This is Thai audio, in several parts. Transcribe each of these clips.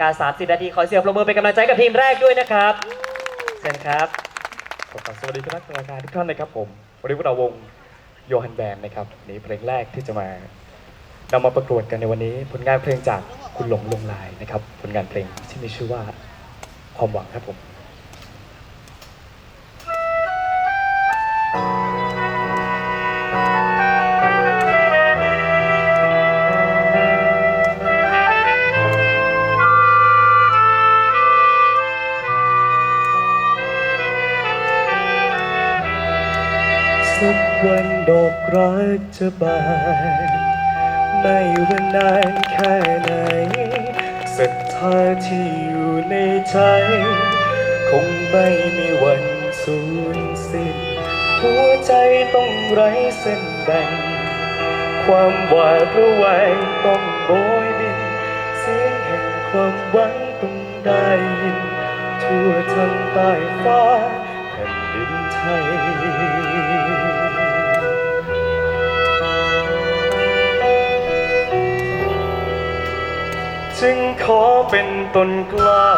การ30นาทีขอเสียงปรบมือเป็นกำลังใจกับทีมแรกด้วยนะครับเชิญครับขอบคุณสวัสดีคณะกรรมการทุกท่านนะครับผมวันนี้พวกเราวงโยฮันแบนนะครับนี่เพลงแรกที่จะมานำมาประกวดกันในวันนี้ ผลงานเพลงจากคุณหลงลงลายนะครับ ผลงานเพลงที่มีชื่อว่าความหวังครับผม บานไม่ว่านานแค่ไหนศรัทธาที่อยู่ในใจ คงไม่มีวันสูญสิ้น หัวใจต้องไร้เส้นแบ่ง ความหวาดระแวงต้องโบยบิน เสียงแห่งความหวังต้องได้ยิน ทั่วทั้งใต้ฟ้าแผ่นดินไทย จึงขอเป็นต้นกล้า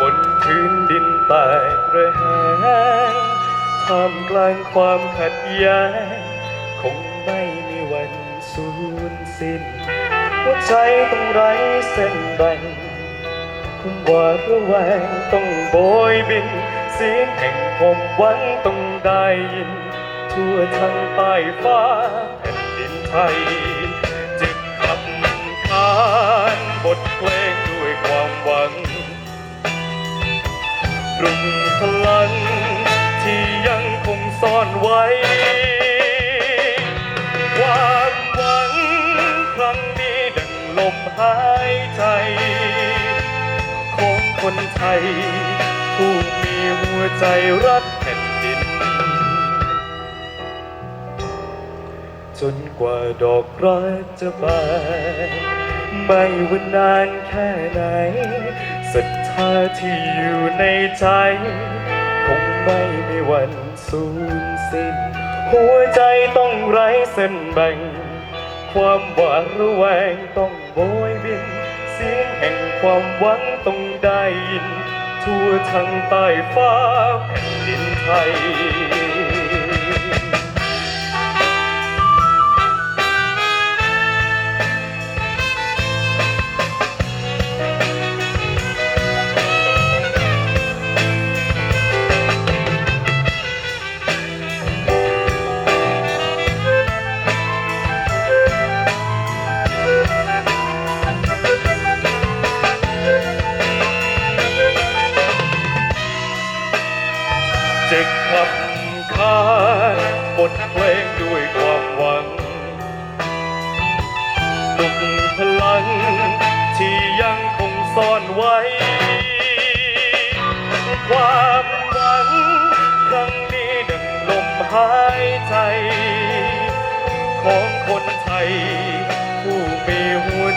บนพื้นดินแตกระแหงท่ามกลางความขัดแย้งคงไม่มีวันสูญสิ้น หัวใจต้องไร้เส้นแบ่งความหวาระแวงต้องโบยบิน เสียงแห่งความหวังต้องได้ยิน ทั่วทั้งใต้ฟ้าแผ่นดินไทยจึงขับขาน บทเพลงด้วยความหวังปลุกพลังที่ยังคงซ่อนไว้ ความหวังครั้งนี้ดังลมหายใจ ของคนไทย ผู้มีหัวใจรักแผ่นดิน จนกว่าดอกรักจะบาน ไม่ว่านานแค่ไหนศรัทธาที่อยู่ในใจ คงไม่มีวันสูญสิ้น หัวใจต้องไร้เส้นแบ่ง ความหวาดระแวงต้องโบยบิน เสียงแห่งความหวังต้องได้ยิน ทั่วทั้งใต้ฟ้าแผ่นดินไทย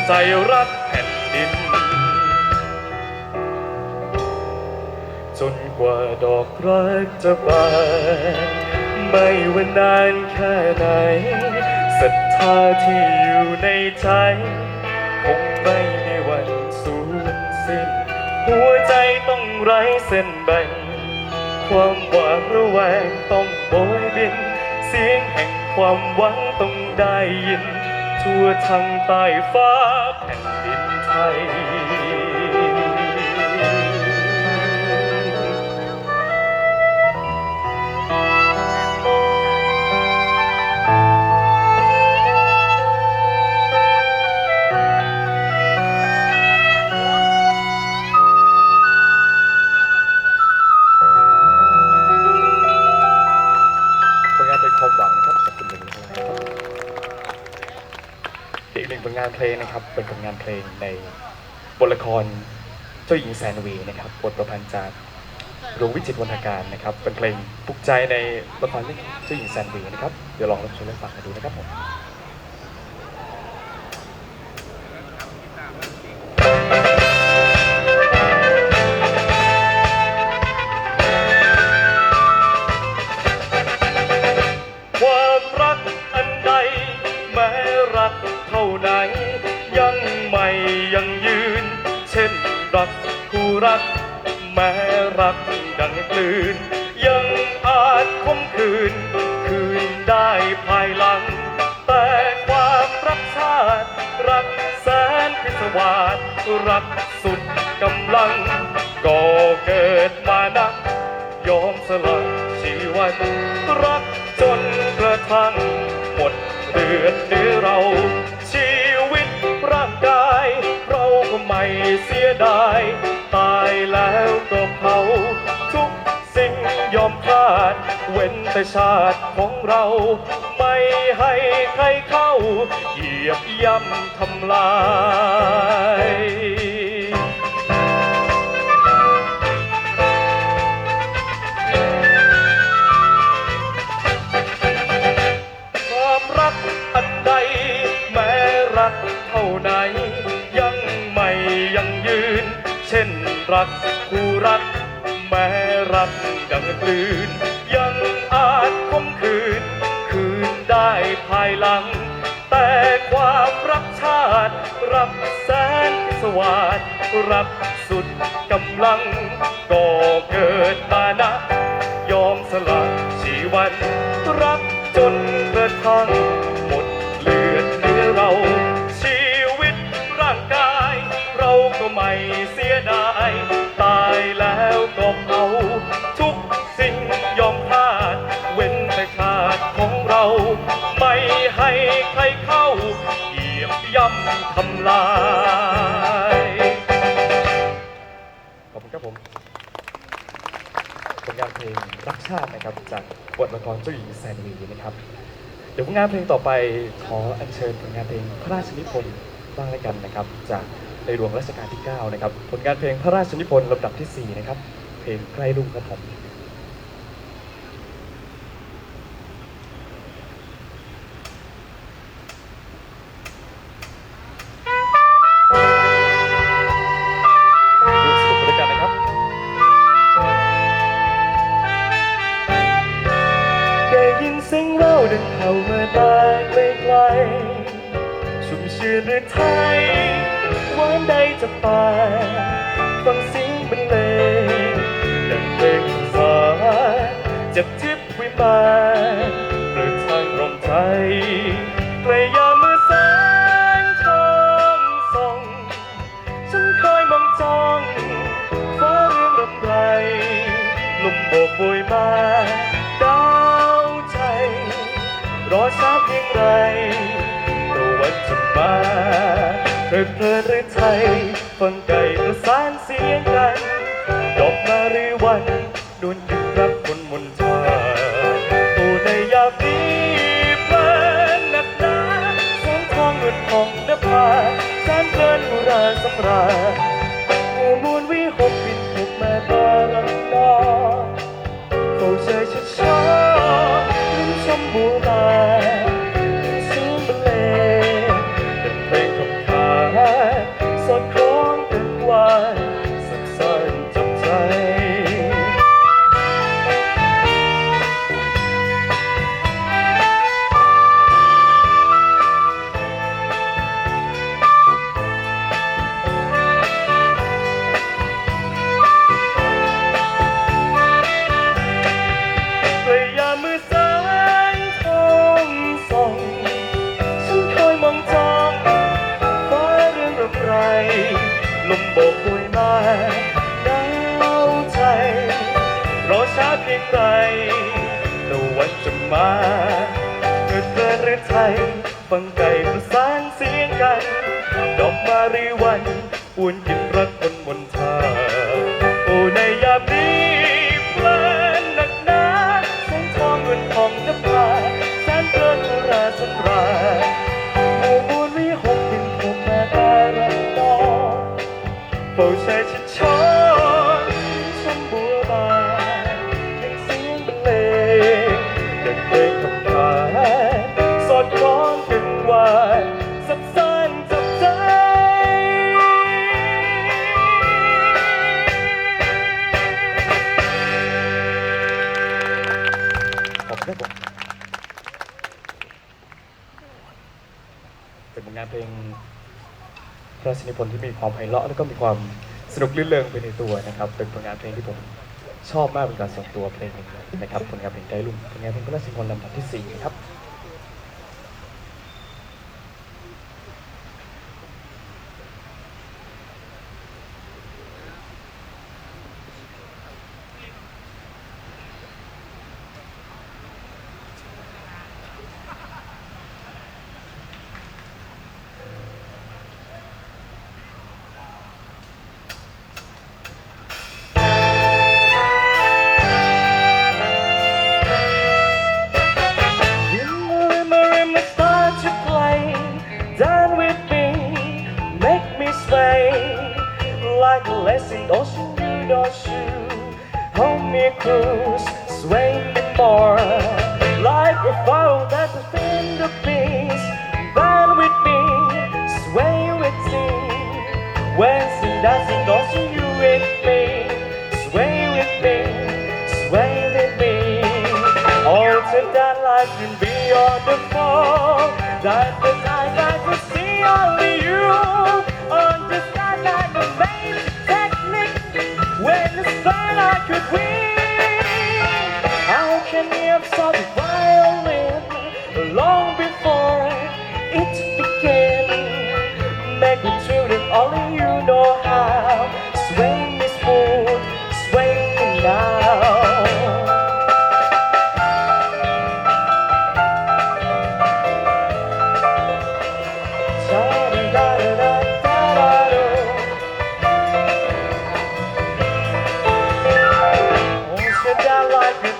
ใจรักแผ่นดิน จนกว่าดอกรักจะบานไม่ว่านานแค่ไหนศรัทธาที่อยู่ในใจคงไม่มีวันสูญสิ้น หัวใจต้องไร้เส้นแบ่ง ความหวาดระแวงต้องโบยบิน เสียงแห่งความหวังต้องได้ยิน ทั่วทั้งใต้ฟ้าแผ่นดินไทยานเพลงนะครับ เป็นผลงานเพลงในบทละครเจ้าหญิงแสนวีนะครับบทประพันธ์จากหลวงวิจิตรวรรณการนะครับ เป็นเพลงปลุกใจในละครเรื่องเจ้าหญิงแสนวีนะครับ เดี๋ยวลองรับชมและฟังกันดูนะครับผมความ ได้ภายหลัง แต่ความรักชาติ รักแสนพิศวาสรักสุดกำลัง ก็เกิดมานัก ยอมสละชีวิตรักจนกระทั่งหมดเลือดเนื้อเรา ชีวิตร่างกาย เราก็ไม่เสียดายตา เว้นแต่ชาติของเรา ไม่ให้ใครเข้า เหยียบย่ำทำลายความรักอันใดแม้รักเท่าไหนยังไม่ยังยืน เช่นรัก วาสรักสุดกำลังก็เกิดมานะ ยอมสละชีวัน รักจนกระทั่งหมดเลือดเนื้อเรา ชีวิตร่างกาย เราก็ไม่เสียดาย ตายแล้วก็เผาทุกสิ่งยอมพลาด เว้นแต่ชาติของเรา ไม่ให้ใครเข้า เหยียบย่ำทำลาย ผม ผลงานเพลงรักชาตินะครับ จากบทละครเจ้าหญิงแสนดีนะครับ เดี๋ยวผลงานเพลงต่อไปขออัญเชิญผลงานเพลงพระราชนิพนธ์บ้างแล้วกันนะครับ จากในหลวงรัชกาลที่ 9 นะครับ ผลงานเพลงพระราชนิพนธ์ลำดับที่ 4 นะครับ เพลงใกล้รุ่งครับผม ฟังเสียงบรรเลงดังเพลงสาเจ็บทิพย์วิมานเปิดทางรมใจใกลยามเมื่อแสงทองส่องฉันคอยมองจ้องฟ้าเรื่องรำไรลมโบกโบยมาดาวใจ รอช้าเพียงไรตะวันจะมาเพลิดเพลินหรือไทย ฟังใจประสานเสียงกันดอกมาหรือวันนวลาเพียงไรตะวันจะมาเกิดเพลินหรือไทยฟังไก่ประสานเสียงกัน ดอกมารีวันอุ่นกินรักคนับผมเป็นผลงานเพลงพระราชนิพนธ์ที่มีความไพเราะแล้วก็มีความสนุกลื่นเริงไปในตัวนะครับ เป็นผลงานเพลงที่ผมชอบมากเป็นการส่งตัวเพลงหนึงนะครับผลงานเพลงใจลุ่มผลงานเพลงพระราชนิพนธ์ลำดับที่4นะครับ and ocean to the shoe. Hold me close, sway me more. Like a flower that's a peace. Burn with me, sway with me. When sin doesn't ocean, you with me. Sway with me, sway with me. All to that life can be on the fall. That the time I could see your I'm sorry.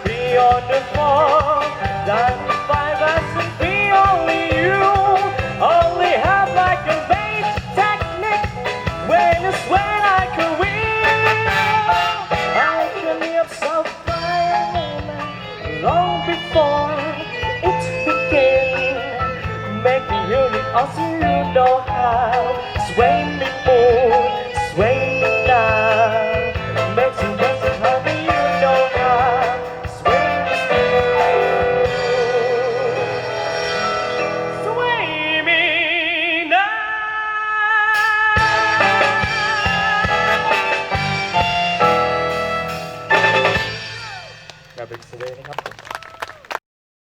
be on the floor.